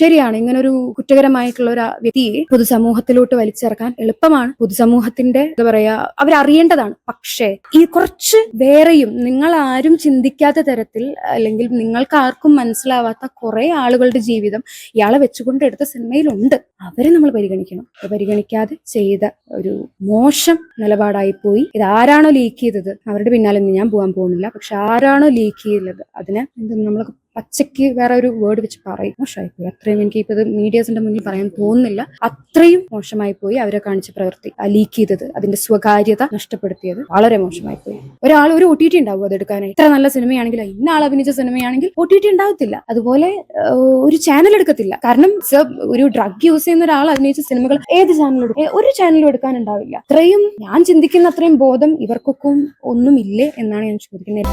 ശരിയാണ്. ഇങ്ങനൊരു കുറ്റകരമായിട്ടുള്ള ഒരു വ്യക്തിയെ പൊതുസമൂഹത്തിലോട്ട് വലിച്ചിറക്കാൻ എളുപ്പമാണ്. പൊതുസമൂഹത്തിന്റെ എന്താ പറയാ അവരറിയേണ്ടതാണ്. പക്ഷേ ഈ കുറച്ച് വേറെയും നിങ്ങൾ ആരും ചിന്തിക്കാത്ത തരത്തിൽ അല്ലെങ്കിൽ നിങ്ങൾക്ക് ആർക്കും മനസ്സിലാവാത്ത കുറെ ആളുകളുടെ ജീവിതം ഇയാളെ വെച്ചുകൊണ്ട് എടുത്ത സിനിമയിലുണ്ട്. അവരെ നമ്മൾ പരിഗണിക്കണം. പരിഗണിക്കാതെ ചെയ്ത ഒരു മോശം നിലപാടായി പോയി ഇത് ആരാണോ ലീക്ക് ചെയ്തത്? അവരുടെ പിന്നാലെ ഞാൻ പോകാൻ പോകുന്നില്ല. പക്ഷെ ആരാണോ ലീക്ക് ചെയ്തത്? അതിനെ നമ്മൾ പച്ചയ്ക്ക് വേറെ ഒരു വേർഡ് വെച്ച് പറയും. മോശമായി അത്രയും എനിക്ക് ഇപ്പൊ ഇത് മീഡിയസിന്റെ മുന്നിൽ പറയാൻ തോന്നുന്നില്ല. അത്രയും മോശമായി പോയി അവരെ കാണിച്ച പ്രവൃത്തി. ലീക്ക് ചെയ്തത് അതിന്റെ സ്വകാര്യത നഷ്ടപ്പെടുത്തിയത് വളരെ മോശമായി പോയി ഒരാൾ ഒരു ഒ ടി ടി ഉണ്ടാവും അത് എടുക്കാനായി ഇത്ര നല്ല സിനിമയാണെങ്കിൽ ഇന്ന ആൾ അഭിനയിച്ച സിനിമയാണെങ്കിൽ ഒ ടി ടി ഉണ്ടാവത്തില്ല. അതുപോലെ ഒരു ചാനൽ എടുക്കത്തില്ല. കാരണം ഒരു ഡ്രഗ് യൂസ് ചെയ്യുന്ന ഒരാൾ അഭിനയിച്ച സിനിമകൾ ഏത് ചാനലും ഒരു ചാനലും എടുക്കാനുണ്ടാവില്ല അത്രയും ഞാൻ ചിന്തിക്കുന്ന അത്രയും ബോധം ഇവർക്കൊക്കെ ഒന്നുമില്ലേ എന്നാണ് ഞാൻ ചോദിക്കുന്നത്.